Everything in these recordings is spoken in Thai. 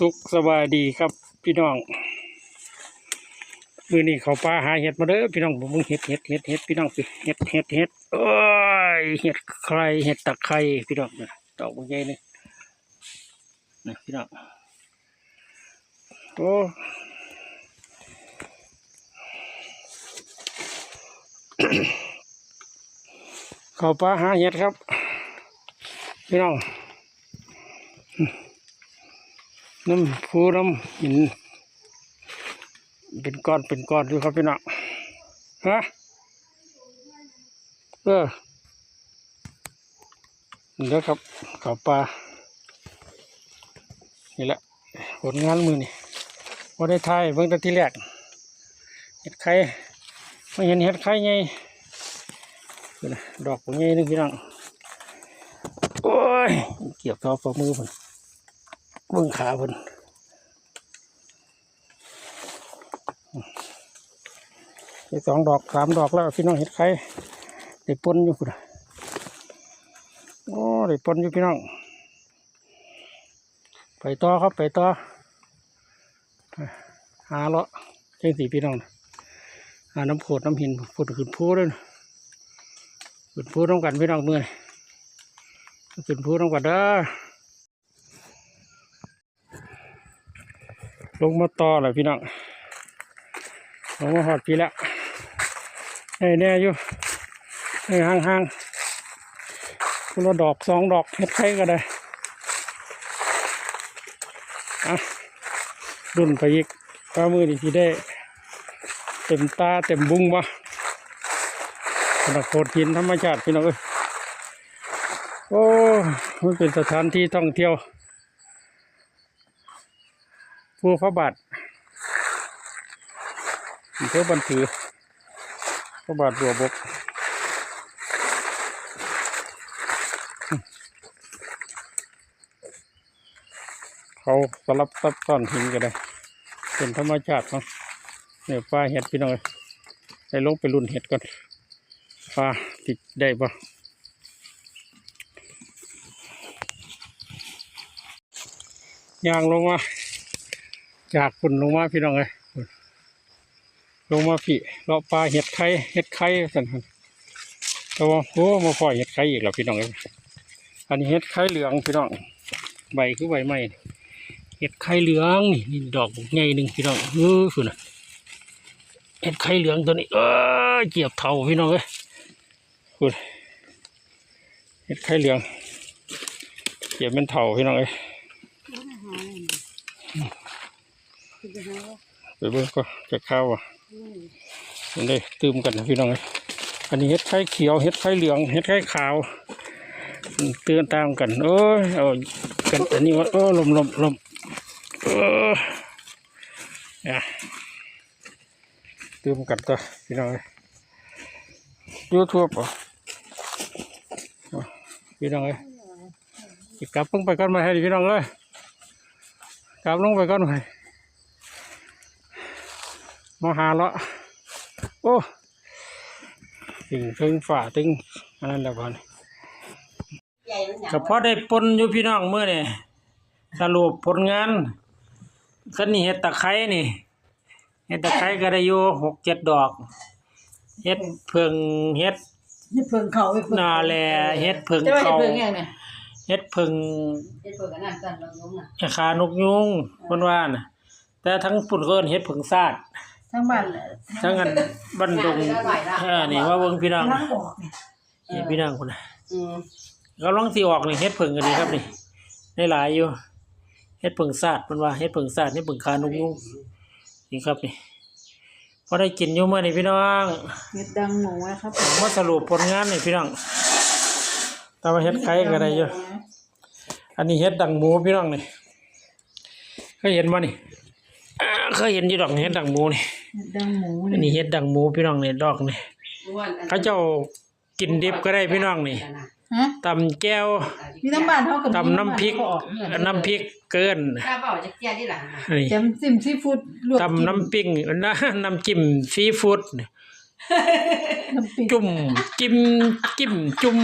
สุขสบายดีครับพี่น้องมือนี้เขาป้าหาเห็ดมาเด้อพี่น้องผมเห็ดเห็ดเห็ดเห็ดพี่น้องสิเห็ดเห็ดเห็ดโอ้ยเห็ดใครเห็ดตะไคร้พี่น้องนะดอกใหญ่เลยนะพี่น้องโอ้เขาป้าหาเห็ดครับ พี่น้อง น้ำพูน้ำหิน เป็นก้อนเป็นก้อนอยู่ครับพี่น้องฮะเออเดี๋ยวครับเขาปลานี่แหละผลงานมือนี่ว่าได้ทายเบิ่งแต่ที่แรกเห็ดไข่ไม่เห็นเห็ดไข่ไงดูนะดอกของไงนึงพี่น้องโอ้ยเกี่ยวกับฝ่ามือผม เบื้องขาเพิ่นได้สองดอกสามดอกแล้วพี่น้องเห็ดไข่ได้ปนอยู่พุ่นโอ้ได้ปนอยู่พี่น้อง ไปต่อครับไปต่อหาเลาะเจ้งสีพี่น้องหาน้ำโขดน้ำหินพุดขึ้นพูด้วยขึ้นพูน้ำกันพี่น้องเมื่อขึ้นพูน้ำกันเด้อ ลงมาต่อเลยพี่น้องลงมาหอดพี่แล้วไอ้แน่อยู่ไอ้ห่างห่างๆคนละดอกสองดอกเฮ็ดไข่ก็ได้อะรุ่นไปอีกปลามือนี่ที่ได้ เต็มตาเต็มบุ้งบ่ขนาดโขดหินธรรมชาติพี่น้องเอ้ยโอ้ มันเป็นสถานที่ท่องเที่ยว ผู้พระบาทอำเภอบันถือพระบาทบัวบกเขาสลับซับซ้อนหินกันเลยเป็นธรรมชาติเนาะเนี่ยปลาเห็ดพี่น้องเอ้ยให้ลงไปรุ่นเห็ดก่อนปลาติดได้ปะยางลงมา จากคุณลงมาพี่น้องเลยลงมาพี่เลาปลาเห็ดไข่เห็ดไข่สันหันแต่ว่าโอ้มาปล่อยเห็ดไข่อีกแล้วพี่น้องเลยอันนี้เห็ดไข่เหลืองพี่น้องใบคือใบไม้เห็ดไข่เหลืองนี่นี่ดอกใหญ่หนึ่งพี่น้องเออสุดนะเห็ดไข่เหลืองตัวนี้ เออเจียบเท่าพี่น้องเลยสุดเห็ดไข่เหลืองเจียบเป็นเท่าพี่น้องเลย ไปเบิ่งก็จะเข้าอะมันได้ตื่มกันนะพี่น้องเอ้ยอันนี้เห็ดไข่เขียวเห็ดไข่เหลืองเห็ดไข่ขาวอืมเตือนตามกันโอ้ยเอากันอันนี้ว่าโอ้ลมลมลมเอออะตื่มกันตัวพี่น้องเอ้ยยูทูบอะเอาพี่น้องเอ้ยสิกลับเพิ่งไปก่อนมาให้ดิพี่น้องเลยกลับลงไปก่อนไป มาหาเลาะโอ้ถึงถึงฝ่าถึงอันนั้นแล้วก่อนก็พอได้ปนอยู่พี่น้องเมื่อนี่สรุปผลงานคันนี้เห็ดตะไคร้นี่เห็ดตะไคร้ก็ได้อยู่หกเจ็ดดอกเห็ดเพิงเห็ดเฮ็ดเพิ่งเขาเฮ็ดเพิ่งนาแลเห็ดเพิงจะว่าเฮ็ดเขาเพิ่งยังไงเห็ดเพิงเฮ็ดเพิ่งกันนั่นกันลงลงน่ะขานกยุงคนว่าน่ะแต่ทั้งปุ่นก็เอิ้นเห็ดเพิงซาด ทั้งบ้านแหละทั้งอันบันดงเออนี่ว่าเบิ่งพี่น้องทั้งบอกเนี่ยนี่พี่น้องคนน่ะอืมกำลังสิออกนี่เฮ็ดเพิ่งกันดีครับนี่ได้หลายอยู่เฮ็ดเพิ่งซาดมันว่าเฮ็ดเพิ่งซาดเฮ็ดเพิ่งคานุกยุงนี่ครับนี่พอได้กินอยู่เมื่อนี่พี่น้องเฮ็ดดังหมูนะครับมาสรุปผลงานนี่พี่น้องแต่ว่าเฮ็ดไข่ก็ได้อยู่อันนี้เฮ็ดดังหมูพี่น้องนี่เคยเห็นบ่นี่อ่าเคยเห็นอยู่ดอกนี่เฮ็ดดังหมูนี่เฮ็ ดดังหมูอันนี้เฮ็ดดังหมูพี่น้องนี่ดอกนี่เขาเจ้ากินดิบก็ได้พี่น้องนี่ฮะตำแก้วมีทั้งบ้านเฮากับตำน้ำพริกน้ำพริกเกินถ้าบอกจะเจียที่หลังนี่จำจิ้มซีฟู้ดลวกตำน้ำปิ้งนะน้ำจิ้มซีฟู้ดน้ำปิ้งจุ่มจิ้มจิ้มจุ่ม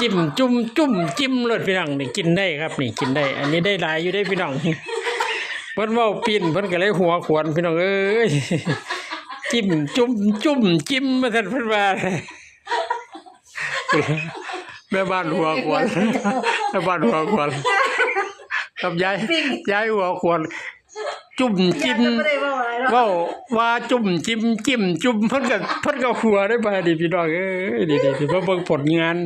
จิ้มจุ่มจุ่มจิ้มเลยพี่น้องนี่กินได้ครับนี่กินได้ อันนี้ได้หลายอยู่ได้พี่น้องเพิ่นเว้าปีนเพิ่นก็เลยหัวขวนพี่น้องเอ้ยจิ้มจุ่มจุ่มจิ้มมาท่านเพิ่นว่าแม่บ้านหัวขวนแม่บ้านหัวขวนกับยายยายหัวขวนจุ่มจิ้มไม่ได้ว่าอะไรหรอกเว่าว่าจุ่มจิ้มจิ้มจุ่มเพิ่นก็เพิ่นก็หัวได้บ่ดิพี่น้องเอ้ยดีๆสิมาเบิ่งผลงาน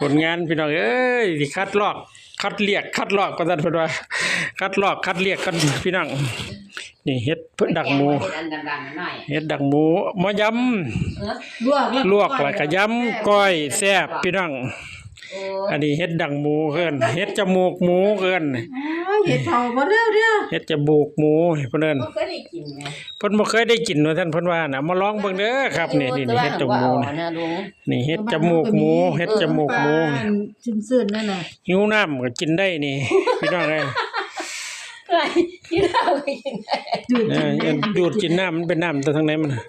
ผลงานพี่น้องเอ้ยสิคัดลอก คัดเรียกคัดลอกก็ซั่นเพิ่นว่า คัดลอกคัดเรียกกันพี่น้องนี่เฮ็ดเพิ่นดักหมูเฮ็ดอันดำๆหน่อยเฮ็ดดักหมูมายำเออลวกลวกแล้วก็ยำก้อยแซ่บพี่น้องโอ้อันนี้เฮ็ดดักหมูเอิ้นเฮ็ดจมูกหมูเอิ้นอ้าวเห็ดเผาบ่เร็วเร็วเฮ็ดจมูกหมูเพิ่นเอิ้นบ่เคยได้กินไงเพิ่นบ่เคยได้กินว่าท่านเพิ่นว่าน่ะมาลองเบิ่งเด้อครับนี่นี่นี่เฮ็ดจมูกนะนะลุงนี่เฮ็ดจมูกหมูเฮ็ดจมูกหมูชิ้นซื่นนั่นน่ะหิวน้ำก็กินได้นี่พี่น้องเอ้ยเฮ้ยที่เราไปกินได้ดูดเอกินอดูดกินน้ำมันเป็นน้ำแต่ทางไหนมันน่ะ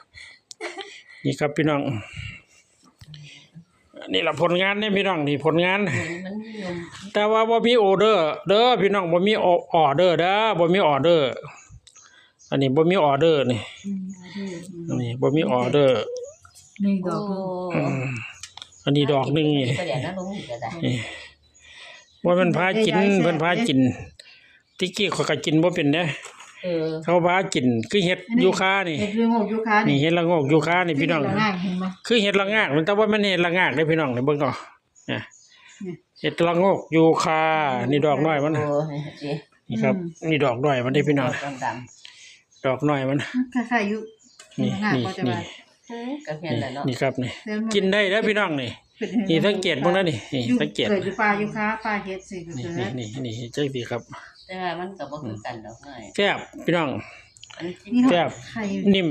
นี่ครับพี่น้อง นี่ล่ะผลงานเนี่ยพี่น้องนี่ผลงาน มันนิยมแต่ว่าบ่มีออเดอร์ เด้อพี่น้องบ่มีออเดอร์เด้อบ่มีออเดอร์ อันนี้บ่มีออเดอร์นี่อันนี้บ่มีออเดอร์นี่ดโอ้อกอืมอันนี้ดอกหนึงนี่ก็เดี๋ยวนะลุงก็ได้นี่ว่ามันพากินเพิ่นพากิน ติกี้เขาก็กินบ่เป็นเด้ เออเขาพากินคือเห็ดยูคานี่ เห็ดเรื่องของยูคานี่เห็ดละโงกยูคานี่พี่น้องง่ายเห็นไหม คือเห็ดละงากมันแต่ว่ามันเห็ดละงากเด้พี่น้องนี่เบิ่งก่อนเนี่ยเห็ดละโงกยูคานี่ดอกน้อยมันโอ้ยสินี่ครับ นี่ดอกน้อยมันได้พี่น้องดำดอกน้อยมันคล้ายๆอยู่นี่ง่ายนี่ก็จะนี่ว่าๆเฮ้ยก็เพียงนี่แต่เนาะนี่ครับนี่แล้วมักินได้แล้วพี่น้องนี่ เป็นนี่สังเกตบ้างนะนี่นี่อยู่สังเกตเกิดอยู่ป่ายูคาป่าเห็ดสิเกินี่ดนี่นี่นี่จังซี่ครับแต่ว่ามันก็บ่คือกันดอกน้อยแซ่บพี่น้อง อันที่นี่แซ่บ ไข่นิ่ม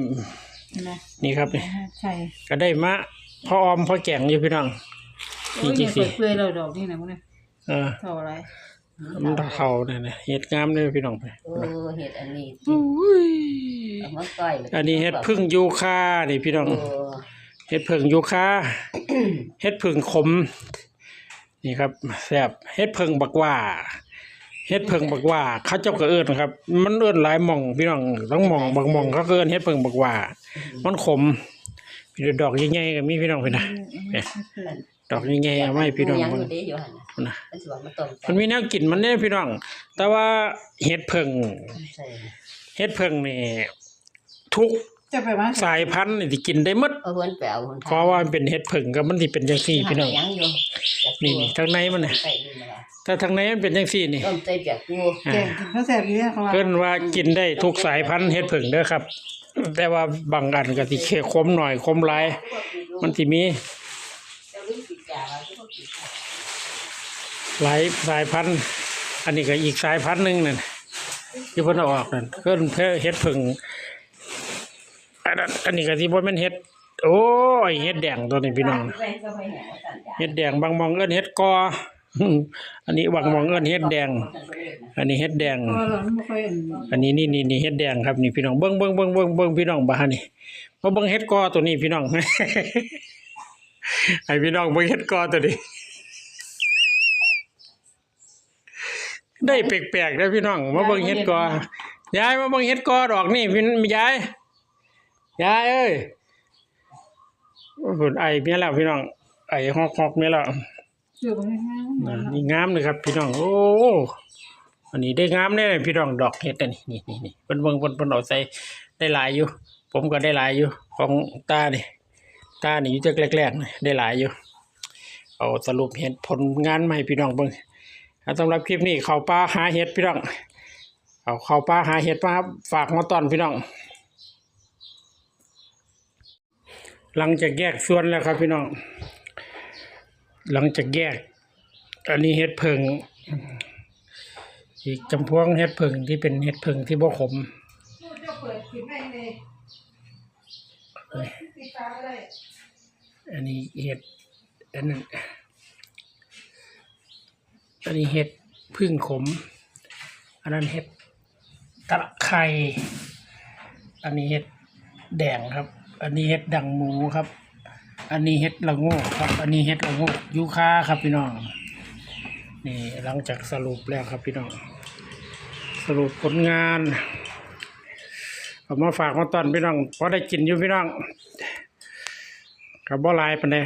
เห็นไหมนี่ครับนี่ไข่ก็ได้มะพอออมพอแกงอยู่พี่น้อง โอ้ยเนี่ยเปื่อยๆเราดอกนี่นะมึงเนี่ยเออเท่าอะไรมันเขาเนี่ยนะเห็ดงามเลยพี่น้องไปโอ้เฮ็ดอันนี้อุ้ยเอามาก้อยอันนี้เห็ดพึ่งยูคานี่พี่น้องโอ้เห็ดพึ่งยูคา เห็ดพึ่งขม นี่ครับแซ่บเห็ดพึ่งบักว่าเห็ดพึ่งบักว่าเขาเจ้าก็เอิ้นครับ มันเอิ้นหลายหม่องพี่น้องต้องหม่องบางหม่องเขาก็เอิ้นเห็ดพึ่งบักว่า มันขมพี่ดอกใหญ่ๆก็มีพี่น้องพี่นะเนี่ยดอกใหญ่ๆเอาไว้พี่น้องยังเบิ่องยู่เด้อยู่หั่นน่ะนะมันสิว่ามาต้มมันมีแนวกินมันเนี่ยพี่น้อง แต่ว่าเห็ดพึ่งใส่เฮ็ดเพิ่งนี่ทุก จะไปว่าสายพันธุ์นี่ที่กินได้หมดเอาเพิ่นไปเอาเพิ่นเพราะว่ามันเป็นเฮ็ดเพิ่งก็มันสิเป็นจังซี่พี่น้อง ยังอยู่นี่นี่ทางในมันน่ะ ใส่นี่มาละถ้าทางในมันเป็นจังซี่นี่ต้มใส่เปียกกูอ่าแกงกินข้าวแซ่บอยู่เนี่ยเขาว่าเพิ่นว่ากินได้ทุกสายพันธุ์เฮ็ดเพิ่งเด้อครับ แต่ว่าบางอันก็สิเข้คมหน่อยคมหลาย มันสิมีจะลืมปิดจ่าว่าสิบ่ปิดหลายสายพันธุ์ อันนี้ก็อีกสายพันธุ์หนึงนั่นที่เพิ่นเอาออกนั่นเพิ่นเพื่อเฮ็ดเพิ่ง อันนั้นอันนี้ก็สิบ่แม่นเฮ็ด โอ้ยเฮ็ดแดงตัวนี้พี่น้องไปก็ไปแหวสั่นจ้ะเฮ็ดแดงบางมองเอิ้นเฮ็ดกออันนี้บางมองเอิ้นเฮ็ดแดง อันนี้เฮ็ดแดงเพราะว่าเราไม่ค่อยเห็นอันนี้นี่นี่นี่เฮ็ดแดงครับนี่พี่น้องเบิ่งเบิ่งเบิ่งเบิ่งเบิ่งพี่น้องบ้านนี่มาเบิ่งเฮ็ดกอตัวนี้พี่น้องให้พี่น้องเบิ่งเฮ็ดกอตัวนี้ได้แปลกๆนะพี่น้องมาเบิ่งเฮ็ดกอยายมาเบิ่งเฮ็ดกอดอกนี่พี่ยาย ยายเอ้ยโอ้โหไอเมียแล้วพี่น้อง ไอฮอกๆเมียแล้วเชื่อบ่ง่ายอ่านี่งามเลยครับ พี่น้อง โอ้อันนี้ได้งามแน่เลยพี่น้องดอกเห็ดอันนี้นี่นี่นี่เพิ่นเบิ่งเพิ่นเพิ่นเอาใส่ได้หลายอยู่ ผมก็ได้หลายอยู่ ของตานี่ตานี่อยู่จักแรกๆนี่ได้หลายอยู่ เอาสรุปเห็ดผลงานมาให้พี่น้องเบิ่งอ่าสำหรับคลิปนี้เข้าป่าหาเห็ดพี่น้อง เอาเข้าป่าหาเห็ดมาฝากมาตอนพี่น้อง หลังจากแยกส่วนแล้วครับพี่น้อง หลังจากแยก อันนี้เห็ดเพิงอีกจำพวงเห็ดเพิงที่เป็นเห็ดเพิงที่บ่ขมจะเปิดกินไม่เลยปิดตาก็ได้อันนี้เห็ดอันนั้นอันนี้เห็ดพึ่งขม อันนั้นเห็ดตะไคร่อันนี้เห็ดแดงครับ อันนี้เห็ดดังหมูครับ อันนี้เฮ็ดละโงกครับ อันนี้เฮ็ดละโงกยูคาครับพี่น้อง นี่หลังจากสรุปแล้วครับพี่น้อง สรุปผลงานเอามาฝากมาตอนพี่น้องพอได้กินอยู่พี่น้องกับบ่หลายปานใด